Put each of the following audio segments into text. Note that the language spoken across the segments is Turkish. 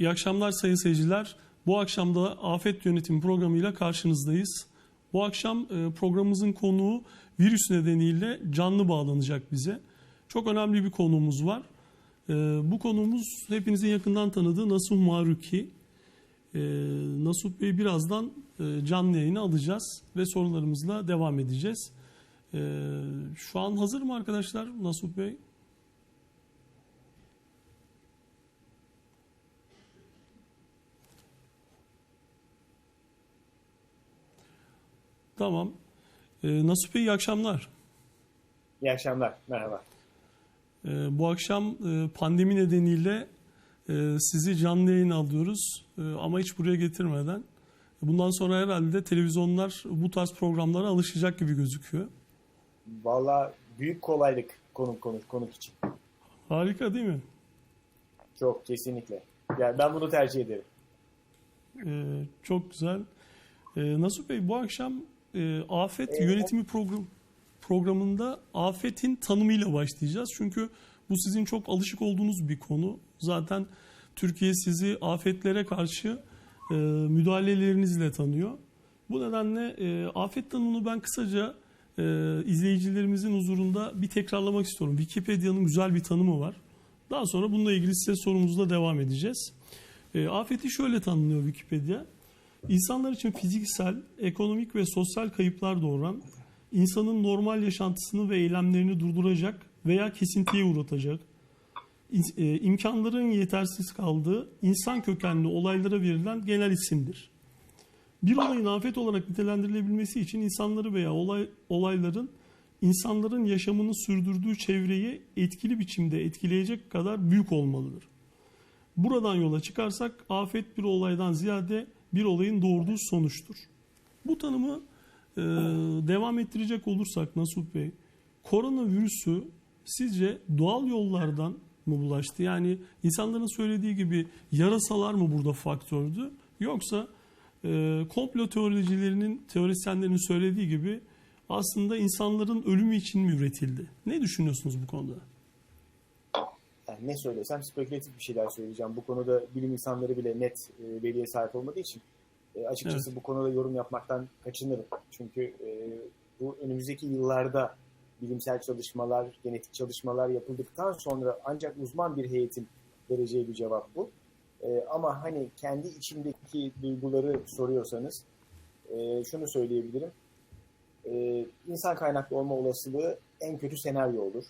İyi akşamlar sayın seyirciler. Bu akşam da Afet Yönetimi programıyla karşınızdayız. Bu akşam e, programımızın konuğu virüs nedeniyle canlı bağlanacak bize. Çok önemli bir konuğumuz var. E, Bu konuğumuz hepinizin yakından tanıdığı Nasuh Maruki. E, Nasuh Bey birazdan canlı yayını alacağız ve sorularımızla devam edeceğiz. Şu an hazır mı arkadaşlar Nasuh Bey? Tamam. E, Nasuh Bey iyi akşamlar. İyi akşamlar, merhaba. E, bu akşam e, pandemi nedeniyle e, sizi canlı yayın alıyoruz E, ama hiç buraya getirmeden. Bundan sonra herhalde televizyonlar bu tarz programlara alışacak gibi gözüküyor. Valla büyük kolaylık konuk konuk konuk için. Harika değil mi? Çok kesinlikle. Yani ben bunu tercih ederim. E, çok güzel. E, Nasuh Bey bu akşam e, afet Evet. yönetimi program programında afetin tanımıyla başlayacağız. Çünkü bu sizin çok alışık olduğunuz bir konu. Zaten Türkiye sizi afetlere karşı e, müdahalelerinizle tanıyor. Bu nedenle e, afet tanımını ben kısaca e, izleyicilerimizin huzurunda bir tekrarlamak istiyorum. Wikipedia'nın güzel bir tanımı var. Daha sonra bununla ilgili size sorumuzla devam edeceğiz. E, afeti şöyle tanımlıyor Wikipedia. İnsanlar için fiziksel, ekonomik ve sosyal kayıplar doğuran, insanın normal yaşantısını ve eylemlerini durduracak veya kesintiye uğratacak, e, imkanların yetersiz kaldığı insan kökenli olaylara verilen genel isimdir. Bir olayın afet olarak nitelendirilebilmesi için insanları veya olay, olayların insanların yaşamını sürdürdüğü çevreyi etkili biçimde etkileyecek kadar büyük olmalıdır. Buradan yola çıkarsak afet bir olaydan ziyade bir olayın doğurduğu sonuçtur. Bu tanımı e, devam ettirecek olursak Nasuh Bey, koronavirüsü sizce doğal yollardan mı bulaştı? Yani insanların söylediği gibi yarasalar mı burada faktördü? Yoksa e, komplo teoricilerinin, teorisyenlerin söylediği gibi aslında insanların ölümü için mi üretildi? Ne düşünüyorsunuz bu konuda? Yani ne söylesem spekülatif bir şeyler söyleyeceğim. Bu konuda bilim insanları bile net e, veriye sahip olmadığı için e, açıkçası bu konuda yorum yapmaktan kaçınırım. Çünkü e, bu önümüzdeki yıllarda bilimsel çalışmalar, genetik çalışmalar yapıldıktan sonra ancak uzman bir heyetin vereceği bir cevap bu. E, ama hani kendi içimdeki duyguları soruyorsanız e, şunu söyleyebilirim. E, insan kaynaklı olma olasılığı en kötü senaryo olur.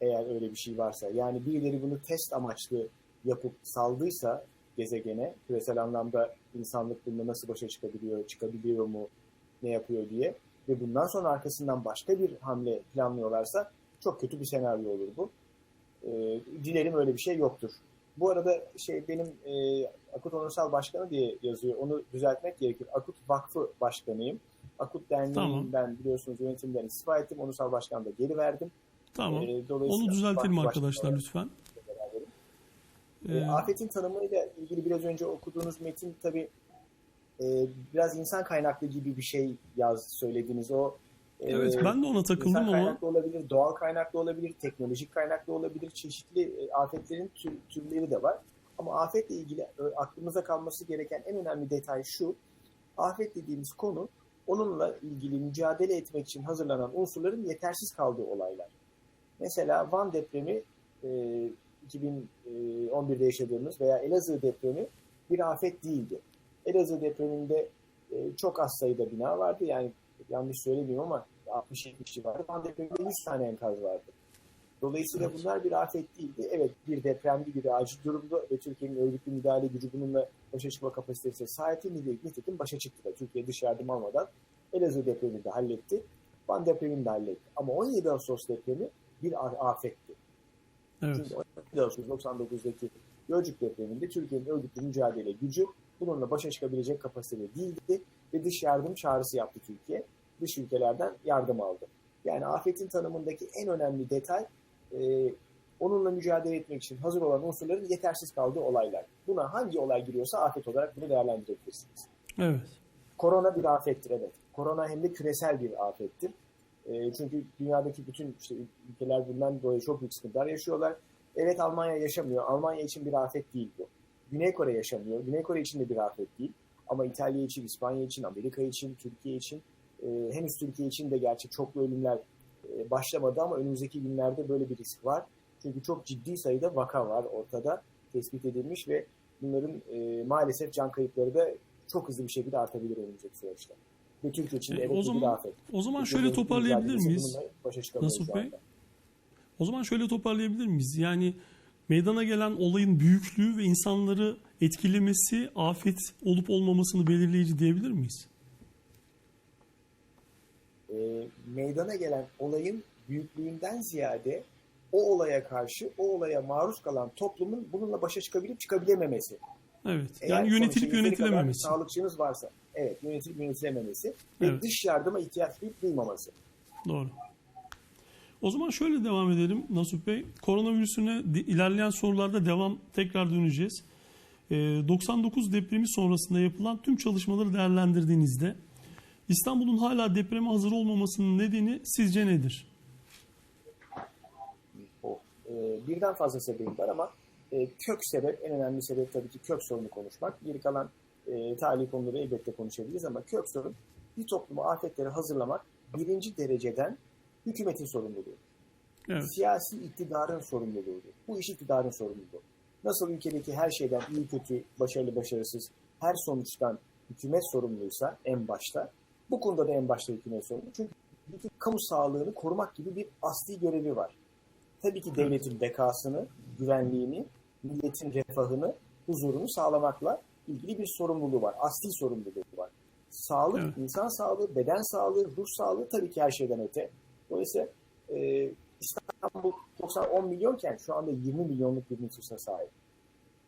Eğer öyle bir şey varsa. Yani birileri bunu test amaçlı yapıp saldıysa gezegene, küresel anlamda insanlık bununla nasıl başa çıkabiliyor, çıkabiliyor mu, ne yapıyor diye ve bundan sonra arkasından başka bir hamle planlıyorlarsa çok kötü bir senaryo olur bu. E, dilerim öyle bir şey yoktur. Bu arada şey benim e, Akut Onursal Başkanı diye yazıyor. Onu düzeltmek gerekir. Akut Vakfı Başkanıyım. Akut Derneği'nden Tamam. biliyorsunuz yönetimden istifa ettim. Onursal Başkanı da geri verdim. Tamam. E, Onu düzeltelim arkadaşlar lütfen. E, afetin tanımıyla ilgili biraz önce okuduğunuz metin tabii e, biraz insan kaynaklı gibi bir şey yaz söylediniz. O e, evet ben de ona takıldım insan ama kaynaklı olabilir, doğal kaynaklı olabilir, teknolojik kaynaklı olabilir. Çeşitli e, afetlerin tür- türleri de var. Ama afetle ilgili e, aklımıza kalması gereken en önemli detay şu. Afet dediğimiz konu onunla ilgili mücadele etmek için hazırlanan unsurların yetersiz kaldığı olaylar. Mesela Van depremi e, 2011'de yaşadığımız veya Elazığ depremi bir afet değildi. Elazığ depreminde e, çok az sayıda bina vardı. Yani yanlış söylemiyorum ama 60-70 civarı. Van depreminde 100 tane enkaz vardı. Dolayısıyla Evet. bunlar bir afet değildi. Evet bir depremdi bir acil durumda ve Türkiye'nin örgütlü müdahale gücü bununla başa çıkma kapasitesi sahipti. Nitekim başa çıktı da Türkiye dış yardım almadan Elazığ depremini de halletti. Van depremini de halletti. Ama 17 Ağustos depremi bir afetti. evet. Çünkü 17 Ağustos 99'daki Gölcük depreminde Türkiye'nin örgütlü mücadele gücü bununla başa çıkabilecek kapasitede değildi ve dış yardım çağrısı yaptı Türkiye. Dış ülkelerden yardım aldı. Yani afetin tanımındaki en önemli detay e, onunla mücadele etmek için hazır olan unsurların yetersiz kaldığı olaylar. Buna hangi olay giriyorsa afet olarak bunu değerlendirebilirsiniz. Evet. Korona bir afettir evet. Korona hem de küresel bir afettir. E, çünkü dünyadaki bütün işte ülkeler bundan dolayı çok büyük sıkıntılar yaşıyorlar. Evet Almanya yaşamıyor. Almanya için bir afet değil bu. Güney Kore yaşanıyor. Güney Kore için de bir afet değil. Ama İtalya için, İspanya için, Amerika için, Türkiye için, e, henüz Türkiye için de gerçi çoklu ölümler e, başlamadı ama önümüzdeki günlerde böyle bir risk var. Çünkü çok ciddi sayıda vaka var ortada tespit edilmiş ve bunların e, maalesef can kayıpları da çok hızlı bir şekilde artabilir önümüzdeki süreçte. Ve Türkiye için E, o bir zaman- afet. O zaman Türkiye şöyle toparlayabilir miyiz? şu Bey? O zaman şöyle toparlayabilir miyiz? Yani meydana gelen olayın büyüklüğü ve insanları etkilemesi afet olup olmamasını belirleyici diyebilir miyiz? e, meydana gelen olayın büyüklüğünden ziyade o olaya karşı o olaya maruz kalan toplumun bununla başa çıkabilip çıkabilememesi. Evet. Eğer Yani yeteri kadar yönetilememesi. Sağlıkçınız varsa evet yönetilip yönetilememesi ve Evet. dış yardıma ihtiyaç duyup duymaması. Doğru. O zaman şöyle devam edelim Nasuh Bey. Koronavirüsüne ilerleyen sorularda devam tekrar döneceğiz. Ee, 99 depremi sonrasında yapılan tüm çalışmaları değerlendirdiğinizde İstanbul'un hala depreme hazır olmamasının nedeni sizce nedir? O e, birden fazla sebep var ama e, kök sebep en önemli sebep tabii ki kök sorunu konuşmak. Geri kalan e, tali konuları elbette konuşabiliriz ama kök sorun bir toplumu afetlere hazırlamak birinci dereceden hükümetin sorumluluğu. Evet. siyasi iktidarın sorumluluğudur. Bu iş iktidarın sorumluluğu. Nasıl ülkedeki her şeyden iyi kötü, başarılı başarısız her sonuçtan hükümet sorumluysa en başta bu konuda da en başta hükümet sorumlu. Çünkü ülke kamu sağlığını korumak gibi bir asli görevi var. Tabii ki devletin bekasını, güvenliğini, milletin refahını, huzurunu sağlamakla ilgili bir sorumluluğu var. Asli sorumluluğu var. Sağlık, Evet. insan sağlığı, beden sağlığı, ruh sağlığı tabii ki her şeyden öte. Dolayısıyla e, İstanbul 90 10 milyonken şu anda 20 milyonluk bir nüfusa sahip.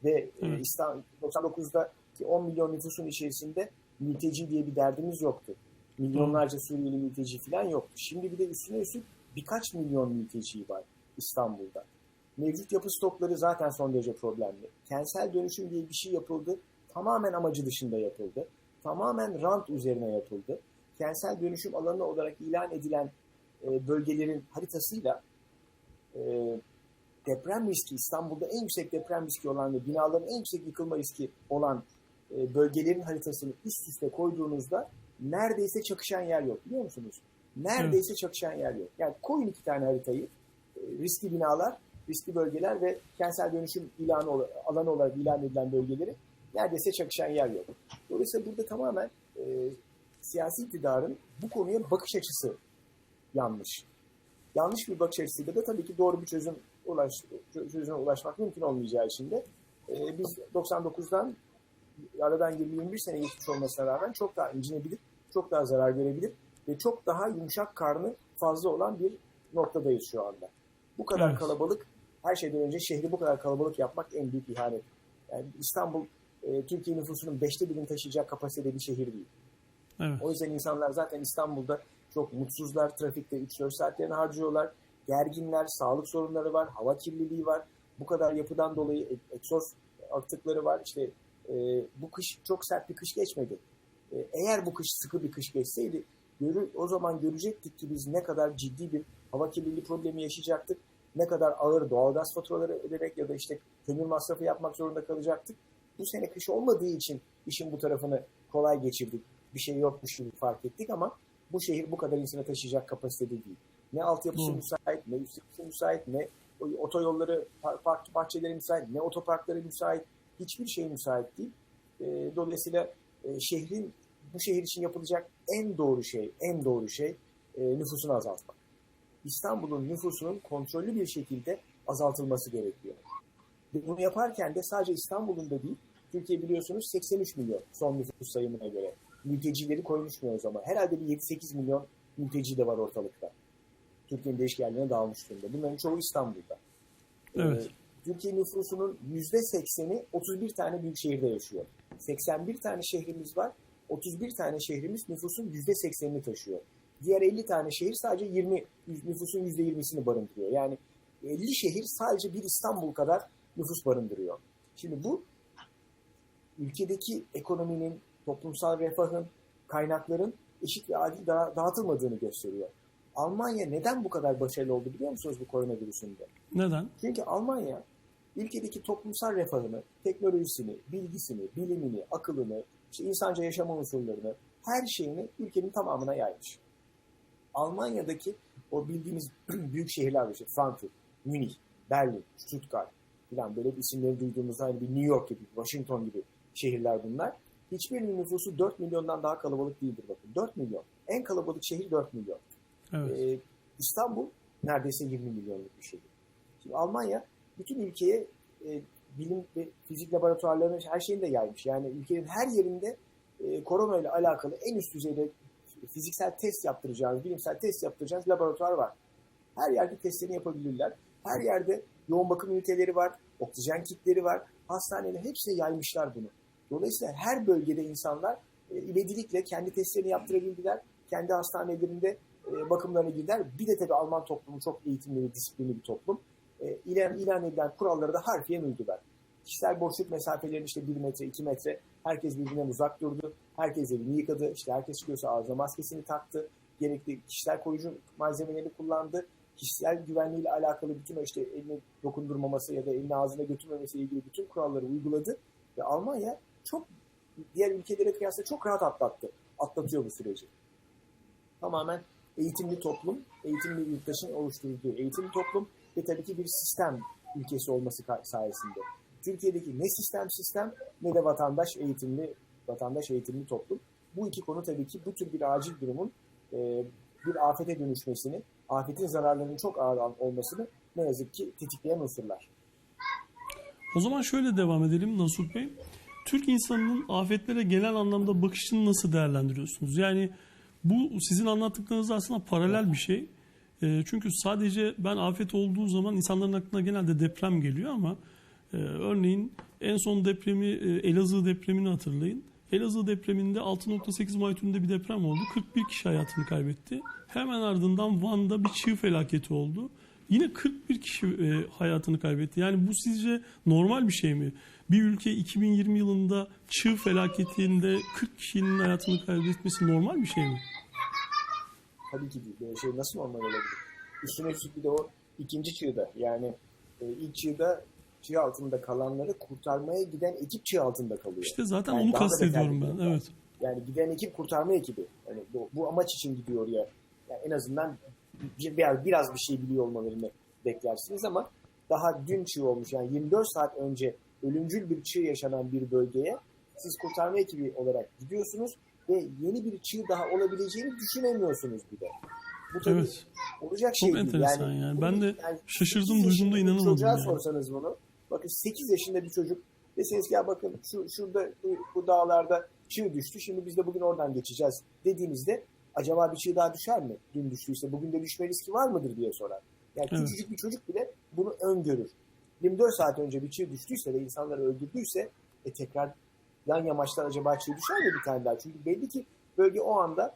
Ve e, Evet. İstanbul 99'daki 10 milyon nüfusun içerisinde mülteci diye bir derdimiz yoktu. Milyonlarca Suriyeli mülteci falan yoktu. Şimdi bir de üstüne üstlük birkaç milyon mülteci var İstanbul'da. Mevcut yapı stokları zaten son derece problemli. Kentsel dönüşüm diye bir şey yapıldı. Tamamen amacı dışında yapıldı. Tamamen rant üzerine yapıldı. Kentsel dönüşüm alanı olarak ilan edilen e, bölgelerin haritasıyla e, deprem riski İstanbul'da en yüksek deprem riski olan ve binaların en yüksek yıkılma riski olan e, bölgelerin haritasını üst üste koyduğunuzda neredeyse çakışan yer yok biliyor musunuz? Neredeyse çakışan yer yok. Yani koyun iki tane haritayı e, riskli binalar, riskli bölgeler ve kentsel dönüşüm ilanı alanı olarak ilan edilen bölgeleri neredeyse çakışan yer yok. Dolayısıyla burada tamamen e, siyasi iktidarın bu konuya bakış açısı yanlış. Yanlış bir bakış açısıyla da tabii ki doğru bir çözüm ulaş, çözüme ulaşmak mümkün olmayacağı için de e, biz 99'dan aradan 20-21 sene geçmiş olmasına rağmen çok daha incinebilir, çok daha zarar görebilir ve çok daha yumuşak karnı fazla olan bir noktadayız şu anda. Bu kadar Evet. kalabalık, her şeyden önce şehri bu kadar kalabalık yapmak en büyük ihanet. Yani İstanbul, e, Türkiye nüfusunun beşte birini taşıyacak kapasitede bir şehir değil. Evet. O yüzden insanlar zaten İstanbul'da çok mutsuzlar. Trafikte 3-4 saatlerini harcıyorlar. Gerginler, sağlık sorunları var, hava kirliliği var. Bu kadar yapıdan dolayı egzoz atıkları var. İşte e, bu kış çok sert bir kış geçmedi. E, eğer bu kış sıkı bir kış geçseydi görü, o zaman görecektik ki biz ne kadar ciddi bir hava kirliliği problemi yaşayacaktık. Ne kadar ağır doğalgaz faturaları ödemek ya da işte kömür masrafı yapmak zorunda kalacaktık. Bu sene kış olmadığı için işin bu tarafını kolay geçirdik. Bir şey yokmuş gibi fark ettik ama bu şehir bu kadar insana taşıyacak kapasitede değil. Ne altyapısı Doğru. müsait, ne üst yapısı müsait, ne otoyolları, par- park bahçeleri müsait, ne otoparkları müsait. Hiçbir şey müsait değil. E, dolayısıyla e, şehrin bu şehir için yapılacak en doğru şey, en doğru şey e, nüfusunu azaltmak. İstanbul'un nüfusunun kontrollü bir şekilde azaltılması gerekiyor. Ve bunu yaparken de sadece İstanbul'un da değil, Türkiye biliyorsunuz 83 milyon son nüfus sayımına göre. Mültecileri koymuşmuyoruz ama herhalde bir 7-8 milyon mülteci de var ortalıkta. Türkiye'nin değişik yerlerine dağılmış durumda. Bunların çoğu İstanbul'da. Evet. Ee, Türkiye nüfusunun %80'i 31 tane büyük şehirde yaşıyor. 81 tane şehrimiz var. 31 tane şehrimiz nüfusun %80'ini taşıyor. Diğer 50 tane şehir sadece 20 nüfusun %20'sini barındırıyor. Yani 50 şehir sadece bir İstanbul kadar nüfus barındırıyor. Şimdi bu ülkedeki ekonominin, toplumsal refahın, kaynakların eşit ve adil da- dağıtılmadığını gösteriyor. Almanya neden bu kadar başarılı oldu biliyor musunuz bu koronavirüsünde? Neden? Çünkü Almanya ülkedeki toplumsal refahını, teknolojisini, bilgisini, bilimini, akılını, işte insanca yaşama unsurlarını, her şeyini ülkenin tamamına yaymış. Almanya'daki o bildiğimiz büyük şehirler işte Frankfurt, Münih, Berlin, Stuttgart falan böyle isimleri duyduğumuz hani bir New York gibi, Washington gibi şehirler bunlar. Hiçbirinin nüfusu 4 milyondan daha kalabalık değildir bakın. 4 milyon. En kalabalık şehir 4 milyon. Evet. Ee, İstanbul neredeyse 20 milyonluk bir şehir. Şimdi Almanya bütün ülkeye e, bilim ve fizik laboratuvarlarını her şeyini de yaymış. Yani ülkenin her yerinde e, korona ile alakalı en üst düzeyde fiziksel test yaptıracağınız, bilimsel test yaptıracağınız laboratuvar var. Her yerde testlerini yapabilirler. Her yerde yoğun bakım üniteleri var, oksijen kitleri var. Hastaneler hepsine yaymışlar bunu. Dolayısıyla her bölgede insanlar e, ivedilikle kendi testlerini yaptırabildiler. Kendi hastanelerinde e, bakımlarına girdiler. Bir de tabii Alman toplumu çok eğitimli disiplinli bir toplum. E, ilan, ilan edilen kuralları da harfiyen uydular. Kişisel boşluk mesafelerini işte 1 metre, 2 metre herkes birbirinden uzak durdu. Herkes elini yıkadı. İşte herkes çıkıyorsa ağzına maskesini taktı. Gerekli kişisel koruyucu malzemeleri kullandı. Kişisel güvenliğiyle alakalı bütün işte elini dokundurmaması ya da elini ağzına götürmemesi ilgili bütün kuralları uyguladı. Ve Almanya çok diğer ülkelere kıyasla çok rahat atlattı. Atlatıyor bu süreci. Tamamen eğitimli toplum, eğitimli yurttaşın oluşturduğu eğitimli toplum ve tabii ki bir sistem ülkesi olması sayesinde. Türkiye'deki ne sistem sistem ne de vatandaş eğitimli vatandaş eğitimli toplum. Bu iki konu tabii ki bu tür bir acil durumun e, bir afete dönüşmesini, afetin zararlarının çok ağır olmasını ne yazık ki tetikleyen unsurlar. O zaman şöyle devam edelim Nasuh Bey. Türk insanının afetlere genel anlamda bakışını nasıl değerlendiriyorsunuz? Yani bu sizin anlattıklarınız aslında paralel bir şey. E, çünkü sadece ben afet olduğu zaman insanların aklına genelde deprem geliyor ama e, örneğin en son depremi e, Elazığ depremini hatırlayın. Elazığ depreminde 6.8 magnitüdünde bir deprem oldu. 41 kişi hayatını kaybetti. Hemen ardından Van'da bir çığ felaketi oldu. Yine 41 kişi e, hayatını kaybetti. Yani bu sizce normal bir şey mi? Bir ülke 2020 yılında çığ felaketinde 40 kişinin hayatını kaybetmesi normal bir şey mi? Tabii ki değil. Böyle şey nasıl normal olabilir? Üstüne üstlük bir de o ikinci çığda yani e, ilk çığda çığ altında kalanları kurtarmaya giden ekip çığ altında kalıyor. İşte zaten Yani onu kastediyorum ben. var. Evet. Yani giden ekip kurtarma ekibi. Yani bu, bu amaç için gidiyor oraya. Yani en azından bir- biraz, biraz bir şey biliyor olmalarını beklersiniz ama daha dün çığ olmuş yani 24 saat önce ölümcül bir çığ yaşanan bir bölgeye siz kurtarma ekibi olarak gidiyorsunuz ve yeni bir çığ daha olabileceğini düşünemiyorsunuz bir de. Bu tabii Evet. olacak Çok şey değil. enteresan yani. Ben de şaşırdım, 8 duydum da yaşında bir inanamadım Çocuğa yani. sorsanız bunu. Bakın 8 yaşında bir çocuk deseniz ki ya bakın şu şurada bu, bu dağlarda çığ düştü. Şimdi biz de bugün oradan geçeceğiz dediğinizde acaba bir çığ daha düşer mi? Dün düştüyse bugün de düşme riski var mıdır diye sorar. Yani Evet. küçücük bir çocuk bile bunu öngörür. 24 saat önce bir çığ düştüyse ve insanları öldürdüyse e tekrar yan yamaçtan acaba çığ düşer mi bir tane daha? Çünkü belli ki bölge o anda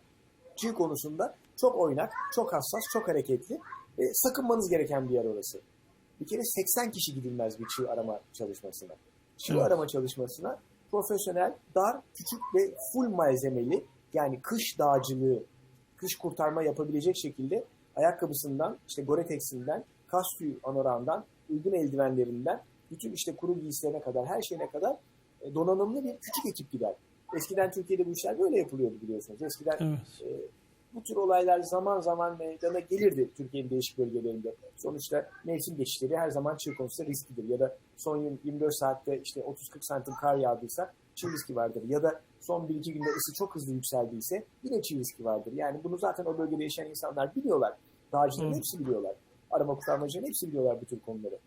çığ konusunda çok oynak, çok hassas, çok hareketli. E, sakınmanız gereken bir yer orası. Bir kere 80 kişi gidilmez bir çığ arama çalışmasına. Çığ Evet. arama çalışmasına profesyonel, dar, küçük ve full malzemeli yani kış dağcılığı, kış kurtarma yapabilecek şekilde ayakkabısından, işte Gore-Tex'inden, kas tüyü anorağından, uygun eldivenlerinden, bütün işte kuru giysilerine kadar, her şeyine kadar e, donanımlı bir küçük ekip gider. Eskiden Türkiye'de bu işler böyle yapılıyordu biliyorsunuz. Eskiden Evet. e, bu tür olaylar zaman zaman meydana gelirdi Türkiye'nin değişik bölgelerinde. Sonuçta mevsim geçişleri her zaman çığ konusunda risklidir. Ya da son 24 saatte işte 30-40 santim kar yağdıysa çığ riski vardır. Ya da son 1-2 günde ısı çok hızlı yükseldiyse yine çığ riski vardır. Yani bunu zaten o bölgede yaşayan insanlar biliyorlar. Dağcıların hepsi biliyorlar. Arama kurtarmacıların hepsi biliyorlar bu tür konuları.